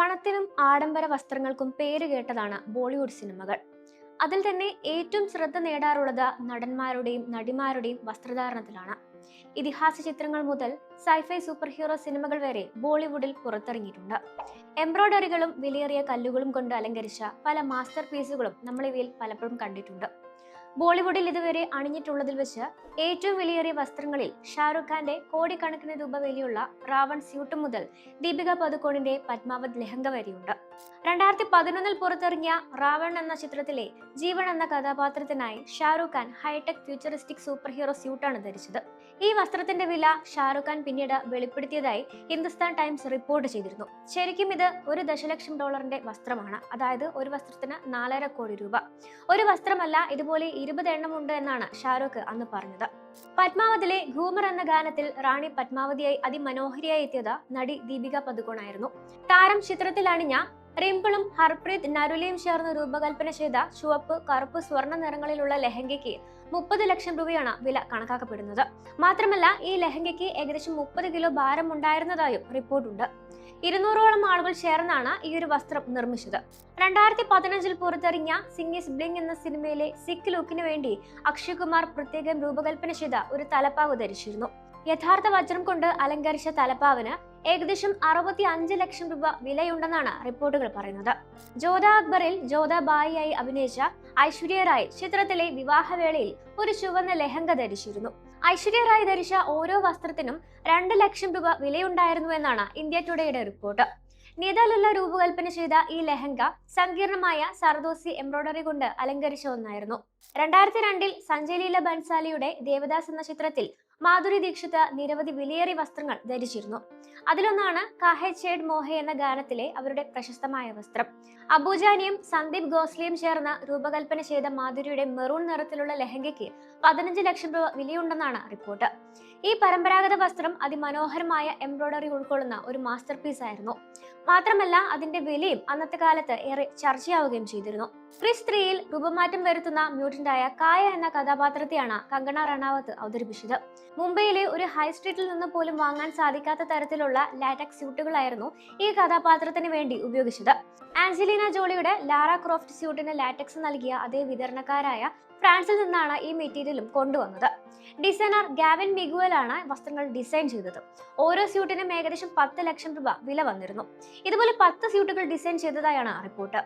പണത്തിനും ആഡംബര വസ്ത്രങ്ങൾക്കും പേരുകേട്ടതാണ് ബോളിവുഡ് സിനിമകൾ. അതിൽ തന്നെ ഏറ്റവും ശ്രദ്ധ നേടാറുള്ളത് നടന്മാരുടെയും നടിമാരുടെയും വസ്ത്രധാരണത്തിലാണ്. ഇതിഹാസ ചിത്രങ്ങൾ മുതൽ സൈഫൈ സൂപ്പർ ഹീറോ സിനിമകൾ വരെ ബോളിവുഡിൽ പുറത്തിറങ്ങിയിട്ടുണ്ട്. എംബ്രോയ്ഡറികളും വിലയേറിയ കല്ലുകളും കൊണ്ട് അലങ്കരിച്ച പല മാസ്റ്റർ പീസുകളും നമ്മൾ ഇവയിൽ പലപ്പോഴും കണ്ടിട്ടുണ്ട്. ബോളിവുഡിൽ ഇതുവരെ അണിഞ്ഞിട്ടുള്ളതിൽ വെച്ച് ഏറ്റവും വിലയേറിയ വസ്ത്രങ്ങളിൽ ഷാറുഖ് ഖാന്റെ കോടിക്കണക്കിന് രൂപ വിലയുള്ള റാവൺ സ്യൂട്ട് മുതൽ ദീപിക പദുക്കോണിന്റെ പത്മാവത് ലെഹങ്ക വരെയുണ്ട്. രണ്ടായിരത്തി പതിനൊന്നിൽ പുറത്തിറങ്ങിയ റാവൺ എന്ന ചിത്രത്തിലെ ജീവൻ എന്ന കഥാപാത്രത്തിനായി Shahrukh Khan hi-tech futuristic super hero സ്യൂട്ടാണ് ധരിച്ചത്. ഈ വസ്ത്രത്തിന്റെ വില ഷാറുഖ് ഖാൻ പിന്നീട് വെളിപ്പെടുത്തിയതായി ഹിന്ദുസ്ഥാൻ ടൈംസ് റിപ്പോർട്ട് ചെയ്തിരുന്നു. ശരിക്കും ഇത് ഒരു ദശലക്ഷം ഡോളറിന്റെ വസ്ത്രമാണ്. അതായത് ഒരു വസ്ത്രത്തിന് നാലര കോടി രൂപ. ഒരു വസ്ത്രമല്ല ഇതുപോലെ ഇരുപത് എണ്ണമുണ്ട് എന്നാണ് ഷാരൂഖ് അന്ന് പറഞ്ഞത്. പത്മാവതിലെ ഘൂമർ എന്ന ഗാനത്തിൽ റാണി പത്മാവതിയായി അതിമനോഹരിയായി എത്തിയത് നടി ദീപിക പതുക്കോണായിരുന്നു താരം ചിത്രത്തിൽ അണിഞ്ഞ റിംപിളും ഹർപ്രീത് നരുലയും ചേർന്ന് രൂപകൽപ്പന ചെയ്ത ചുവപ്പ് കറുപ്പ് സ്വർണ നിറങ്ങളിലുള്ള ലെഹങ്കയ്ക്ക് മുപ്പത് ലക്ഷം രൂപയാണ് വില കണക്കാക്കപ്പെടുന്നത്. മാത്രമല്ല ഈ ലെഹങ്കയ്ക്ക് ഏകദേശം മുപ്പത് കിലോ ഭാരം ഉണ്ടായിരുന്നതായും റിപ്പോർട്ടുണ്ട്. ഇരുന്നൂറോളം ആളുകൾ ചേർന്നാണ് ഈ ഒരു വസ്ത്രം നിർമ്മിച്ചത്. രണ്ടായിരത്തി പതിനഞ്ചിൽ പുറത്തിറങ്ങിയ സിംഗിസ് ബ്ലിങ് എന്ന സിനിമയിലെ സിക്ക് ലുക്കിന് വേണ്ടി അക്ഷയ് കുമാർ പ്രത്യേകം രൂപകൽപ്പന ചെയ്ത ഒരു തലപ്പാവ് ധരിച്ചിരുന്നു. യഥാർത്ഥ വജ്രം കൊണ്ട് അലങ്കരിച്ച തലപ്പാവിന് ഏകദേശം അറുപത്തി അഞ്ച് ലക്ഷം രൂപ വിലയുണ്ടെന്നാണ് റിപ്പോർട്ടുകൾ പറയുന്നത്. ജോധ അക്ബറിൽ ജോധ ബായിയായി അഭിനയിച്ച ഐശ്വര്യ റായ് ചിത്രത്തിലെ വിവാഹവേളയിൽ ഒരു ചുവന്ന ലെഹങ്ക ധരിച്ചിരുന്നു. ഐശ്വര്യ റായ് ധരിച്ച ഓരോ വസ്ത്രത്തിനും രണ്ട് ലക്ഷം രൂപ വിലയുണ്ടായിരുന്നു എന്നാണ് ഇന്ത്യ ടുഡേയുടെ റിപ്പോർട്ട്. നിതാലുള്ള രൂപകൽപ്പന ചെയ്ത ഈ ലെഹങ്ക സങ്കീർണമായ സർദോസി എംബ്രോയ്ഡറി കൊണ്ട് അലങ്കരിച്ച ഒന്നായിരുന്നു. രണ്ടായിരത്തി രണ്ടിൽ സഞ്ജയ് ലീല ബൻസാലിയുടെ ദേവദാസ് എന്ന ചിത്രത്തിൽ മാധുരി ദീക്ഷിത് നിരവധി വിലയേറിയ വസ്ത്രങ്ങൾ ധരിച്ചിരുന്നു. അതിലൊന്നാണ് കാഹെ ചേഡ് മോഹെ എന്ന ഗാനത്തിലെ അവരുടെ പ്രശസ്തമായ വസ്ത്രം. അബൂജാനിയും സന്ദീപ് ഗോസ്ലിയും ചേർന്ന് രൂപകൽപ്പന ചെയ്ത മാധുരിയുടെ മെറൂൺ നിറത്തിലുള്ള ലെഹങ്കയ്ക്ക് പതിനഞ്ച് ലക്ഷം രൂപ വിലയുണ്ടെന്നാണ് റിപ്പോർട്ട്. ഈ പരമ്പരാഗത വസ്ത്രം അതിമനോഹരമായ എംബ്രോയ്ഡറി ഉൾക്കൊള്ളുന്ന ഒരു മാസ്റ്റർ പീസ് ആയിരുന്നു മാത്രമല്ല അതിന്റെ വിലയും അന്നത്തെ കാലത്ത് ഏറെ ചർച്ചയാവുകയും ചെയ്തിരുന്നു. ക്രിസ് ത്രീയിൽ രൂപമാറ്റം വരുത്തുന്ന മ്യൂട്ടന്റായ കായ എന്ന കഥാപാത്രത്തെയാണ് കങ്കണ റണാവത്ത് അവതരിപ്പിച്ചത്. മുംബൈയിലെ ഒരു ഹൈ സ്ട്രീറ്റിൽ നിന്ന് പോലും വാങ്ങാൻ സാധിക്കാത്ത തരത്തിലുള്ള ലാറ്റക് സ്യൂട്ടുകളായിരുന്നു ഈ കഥാപാത്രത്തിന് വേണ്ടി ഉപയോഗിച്ചത്. ആഞ്ചലീന ജോളിയുടെ ലാറ ക്രോഫ്റ്റ് സ്യൂട്ടിന് ലാറ്റക്സ് നൽകിയ അതേ വിതരണക്കാരായ ഫ്രാൻസിൽ നിന്നാണ് ഈ മെറ്റീരിയലും കൊണ്ടുവന്നത്. ഡിസൈനർ ഗാവൻ ഗാവിൻ ആണ് വസ്ത്രങ്ങൾ ഡിസൈൻ ചെയ്തത്. ഓരോ സ്യൂട്ടിനും ഏകദേശം പത്ത് ലക്ഷം രൂപ വില വന്നിരുന്നു. ഇതുപോലെ പത്ത് സ്യൂട്ടുകൾ ഡിസൈൻ ചെയ്തതായാണ് റിപ്പോർട്ട്.